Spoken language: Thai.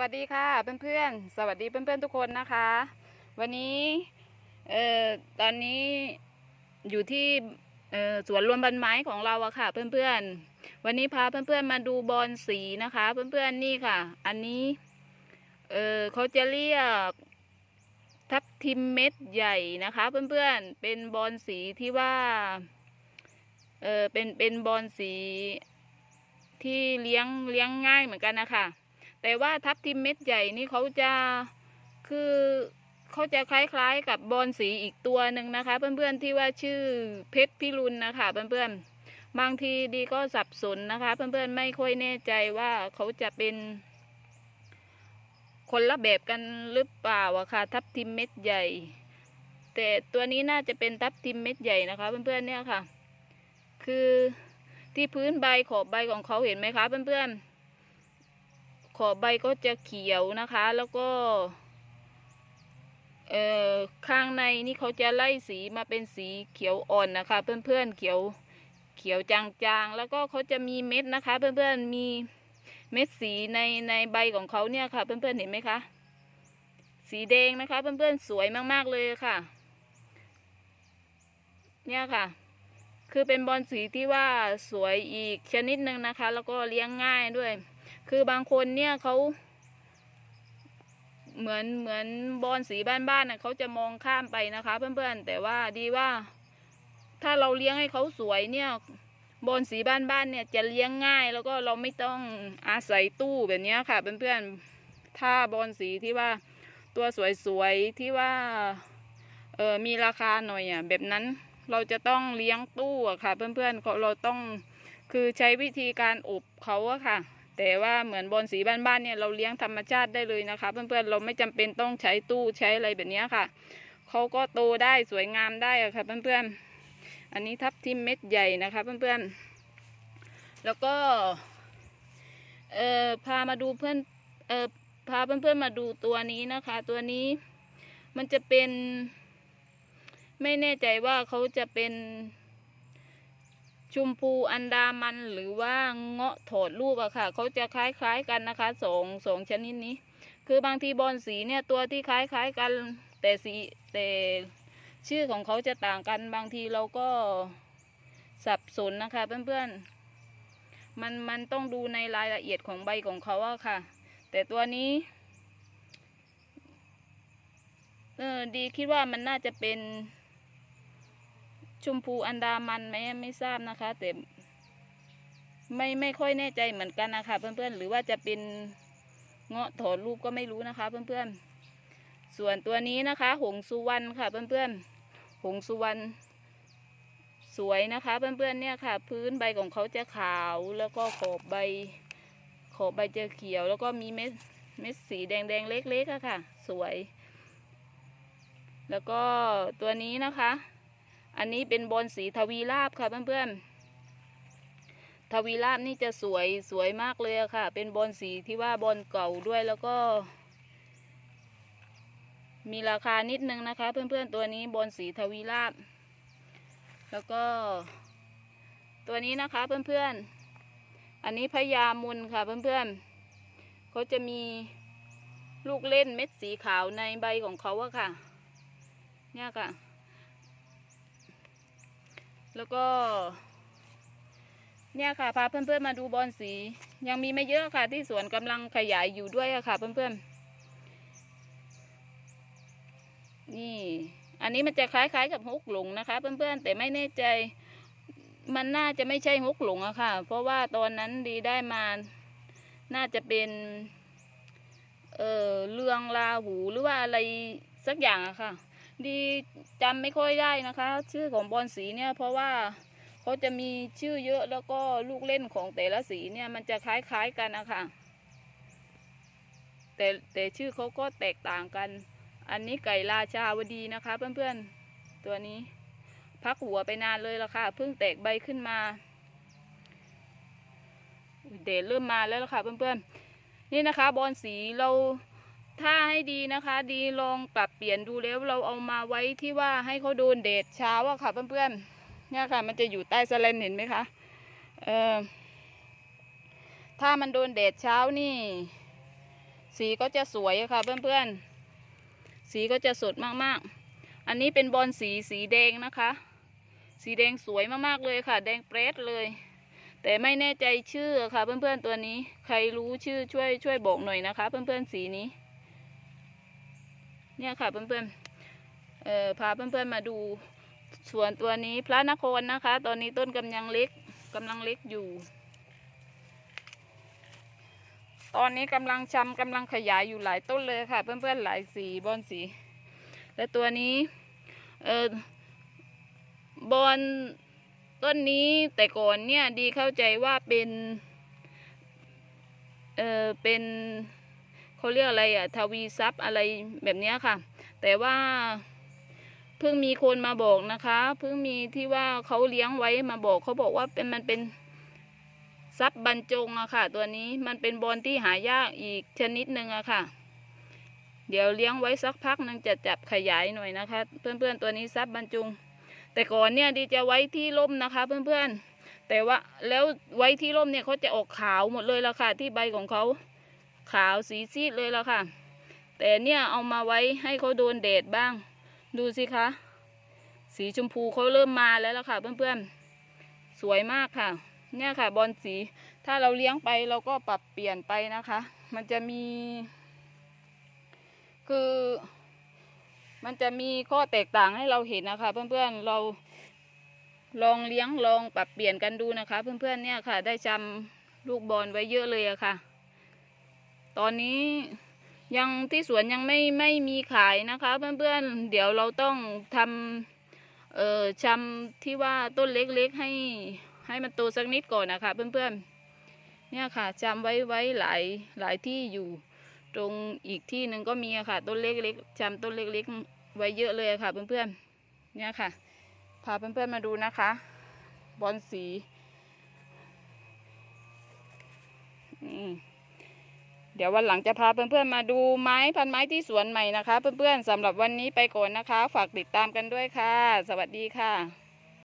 วัสดีค่ะเพื่อนๆ สวัสดีเพื่อนๆทุกคนนะคะ วันนี้เอ่อตอนนี้อยู่ที่เอ่อสวนรวมใบไม้ของเราอะค่ะ เพื่อนๆ วันนี้พาเพื่อนๆมาดูบอลสีนะคะ เพื่อนๆนี่ค่ะ อันนี้เออเขาจะเรียกทับทิมเม็ดใหญ่นะคะ เพื่อนๆเป็นบอลสีที่ว่าเออเป็นเป็นบอลสีที่เลี้ยงเลี้ยงง่ายเหมือนกันนะคะ แต่ว่าทับทิมเม็ดใหญ่นี่เขาจะคือเขาจะคล้ายๆ กับบอลสีอีกตัวหนึ่งนะคะ เพื่อนๆที่ว่าชื่อเพชรพิรุณนะคะเพื่อนๆบางทีดีก็สับสนนะคะ เพื่อนๆไม่ค่อยแน่ใจว่าเขาจะเป็นคนละแบบกันหรือเปล่าอะค่ะ ทับทิมเม็ดใหญ่ แต่ตัวนี้น่าจะเป็นทับทิมเม็ดใหญ่นะคะ เพื่อนๆเนี่ยค่ะ คือที่พื้นใบขอบใบของเขาเห็นไหมคะเพื่อนๆ ขอบใบก็จะเขียวนะคะ แล้วก็เอ่อข้างในนี่เขาจะไล่สีมาเป็นสีเขียวอ่อนนะคะ เพื่อนๆเขียวเขียวจางๆ แล้วก็เขาจะมีเม็ดนะคะ เพื่อนๆมีเม็ดสีในในใบของเขาเนี่ยค่ะ เพื่อนๆเห็นไหมคะสีแดงนะคะ เพื่อนๆสวยมากๆเลยค่ะ เนี่ยค่ะ คือเป็นบอลสีที่ว่าสวยอีกชนิดหนึ่งนะคะ แล้วก็เลี้ยงง่ายด้วย คือบางคนเนี่ยเขาเหมือนเหมือนบอลสีบ้านๆน่ะเขาจะมองข้ามไปนะคะ เพื่อนๆ แต่ว่าดีว่า ถ้าเราเลี้ยงให้เขาสวยเนี่ยบอลสีบ้านๆเนี่ยจะเลี้ยงง่ายแล้วก็เราไม่ต้องอาศัยตู้แบบนี้ค่ะ เพื่อนๆ ถ้าบอลสีที่ว่าตัวสวยๆที่ว่าเออมีราคาหน่อยอะแบบนั้นเราจะต้องเลี้ยงตู้อะค่ะ เพื่อนๆเราต้องคือใช้วิธีการอบเขาอะค่ะ แต่ว่าเหมือนบอลสีบ้านๆเนี่ยเราเลี้ยงธรรมชาติได้เลยนะคะ เพื่อนๆเราไม่จำเป็นต้องใช้ตู้ใช้อะไรแบบนี้ค่ะเขาก็โตได้สวยงามได้อะค่ะเพื่อนๆอันนี้ทับทิมเม็ดใหญ่นะคะเพื่อนๆแล้วก็เอ่อพามาดูเพื่อนเอ่อพาเพื่อนๆมาดูตัวนี้นะคะ ตัวนี้มันจะเป็น ไม่แน่ใจว่าเขาจะเป็น ชมพูอันดามันหรือว่าเงาะถอดรูปอะค่ะเขาจะคล้ายๆกันนะคะสองสองชนิดนี้ คือบางทีบอลสีเนี่ยตัวที่คล้ายๆกัน แต่สีแต่ชื่อของเขาจะต่างกันบางทีเราก็สับสนนะคะเพื่อนๆ มันมันต้องดูในรายละเอียดของใบของเขาอะค่ะ แต่ตัวนี้เออดีคิดว่ามันน่าจะเป็น ชมพูอันดามันไหมไม่ทราบนะคะ แต่ไม่ไม่ค่อยแน่ใจเหมือนกันนะคะเพื่อนๆ หรือว่าจะเป็นเงาะถอดรูปก็ไม่รู้นะคะ เพื่อนๆ ส่วนตัวนี้นะคะ หงสุวรรณค่ะ เพื่อนๆ หงสุวรรณสวยนะคะ เพื่อนๆเนี่ยค่ะ พื้นใบของเขาจะขาวแล้วก็ขอบใบ ขอบใบจะเขียว แล้วก็มีเม็ดเม็ดสีแดงๆเล็กๆอะค่ะ สวย แล้วก็ตัวนี้นะคะ อันนี้เป็นบอลสีทวีราบค่ะเพื่อนๆทวีราบนี่จะสวยสวยมากเลยค่ะ เป็นบอลสีที่ว่าบอลเก่าด้วยแล้วก็ มีราคานิดนึงนะคะ เพื่อนๆตัวนี้บอลสีทวีราบ แล้วก็ ตัวนี้นะคะเพื่อนๆอันนี้พญามุนค่ะเพื่อนๆเขาจะมีลูกเล่นเม็ดสีขาวในใบของเขาอะค่ะ เนี่ยค่ะ แล้วก็ เนี่ยค่ะพาเพื่อนๆมาดูบอลสี ยังมีไม่เยอะค่ะที่สวนกำลังขยายอยู่ด้วยค่ะ เพื่อนๆ นี่ อันนี้มันจะคล้ายๆกับฮกหลงนะคะ เพื่อนๆแต่ไม่แน่ใจ มันน่าจะไม่ใช่ฮกหลงอะค่ะ เพราะว่าตอนนั้นดีได้มา น่าจะเป็นเออเรืองลาหูหรือว่าอะไรสักอย่างอะค่ะ ดีจำไม่ค่อยได้นะคะ ชื่อของบอลสีเนี่ยเพราะว่าเขาจะมีชื่อเยอะแล้วก็ลูกเล่นของแต่ละสีเนี่ยมันจะคล้ายๆกันนะคะแต่แต่ชื่อเขาก็แตกต่างกัน อันนี้ไก่ราชาวดีนะคะ เพื่อนๆตัวนี้ พักหัวไปนานเลยละค่ะเพิ่งแตกใบขึ้นมาเดดเริ่มมาแล้วละค่ะเพื่อนๆนี่นะคะบอลสีเรา ถ้าให้ดีนะคะ ดีลองปรับเปลี่ยนดูแล้วเราเอามาไว้ที่ว่าให้เขาโดนแดดเช้าอะค่ะเพื่อนๆเนี่ยค่ะ มันจะอยู่ใต้สแลนเห็นไหมคะเออถ้ามันโดนแดดเช้านี่ สีก็จะสวยค่ะเพื่อนๆ สีก็จะสดมากๆ อันนี้เป็นบอลสีสีแดงนะคะ สีแดงสวยมากๆเลยค่ะ แดงเปรสเลย แต่ไม่แน่ใจชื่อค่ะเพื่อนๆตัวนี้ ใครรู้ชื่อช่วยช่วยบอกหน่อยนะคะ เพื่อนๆสีนี้ เนี่ยค่ะเพื่อนๆเอ่อพาเพื่อนๆมาดูสวนตัวนี้พระนครนะคะ ตอนนี้ต้นกำลังเล็กกำลังเล็กอยู่ ตอนนี้กำลังชำกำลังขยายอยู่หลายต้นเลยค่ะ เพื่อนๆหลายสีบอนสี และตัวนี้เออบอนต้นนี้แต่ก่อนเนี่ยดีเข้าใจว่าเป็น เออเป็น เขาเรียกอะไรอะทวีทรัพย์อะไรแบบนี้ค่ะ แต่ว่าเพิ่งมีคนมาบอกนะคะเพิ่งมีที่ว่าเขาเลี้ยงไว้มาบอกเขาบอกว่าเป็นมันเป็นทรัพย์บรรจงอะค่ะ ตัวนี้มันเป็นบอลที่หายากอีกชนิดหนึ่งอะค่ะ เดี๋ยวเลี้ยงไว้สักพักนึงจะจับขยายหน่อยนะคะ เพื่อนๆตัวนี้ทรัพย์บรรจง แต่ก่อนเนี่ยดีจะไว้ที่ร่มนะคะ เพื่อนๆแต่ว่าแล้วไว้ที่ร่มเนี่ยเขาจะออกขาวหมดเลยละค่ะที่ใบของเขา ขาวสีซีดเลยและค่ะ แต่เนี่ยเอามาไว้ให้เขาโดนแดดบ้าง ดูสิคะ สีชมพูเขาเริ่มมาแล้วล่ะค่ะ เพื่อนๆ สวยมากค่ะ เนี่ยค่ะบอลสี ถ้าเราเลี้ยงไปเราก็ปรับเปลี่ยนไปนะคะ มันจะมี คือมันจะมีข้อแตกต่างให้เราเห็นนะคะ เพื่อนๆเราลองเลี้ยงลองปรับเปลี่ยนกันดูนะคะ เพื่อนๆเนี่ยค่ะ ได้จำลูกบอลไว้เยอะเลยอะค่ะ ตอนนี้ยังที่สวนยังไม่ไม่มีขายนะคะ เพื่อนๆเดี๋ยวเราต้องทำเอ่อชำที่ว่าต้นเล็กๆให้ให้มันโตสักนิดก่อนนะคะ เพื่อนๆเนี่ยค่ะจำไว้ไว้หลายหลายที่อยู่ ตรงอีกที่หนึ่งก็มีอะค่ะ ต้นเล็กๆจำต้นเล็กๆ ไว้เยอะเลยะค่ะ เพื่อนๆเนี่ยค่ะพาเพื่อนๆมาดูนะคะ บอลสีอืม เดี๋ยววันหลังจะพาเพื่อนๆมาดูไม้พันไม้ที่สวนใหม่นะคะ เพื่อนๆสำหรับวันนี้ไปก่อนนะคะ ฝากติดตามกันด้วยค่ะ สวัสดีค่ะ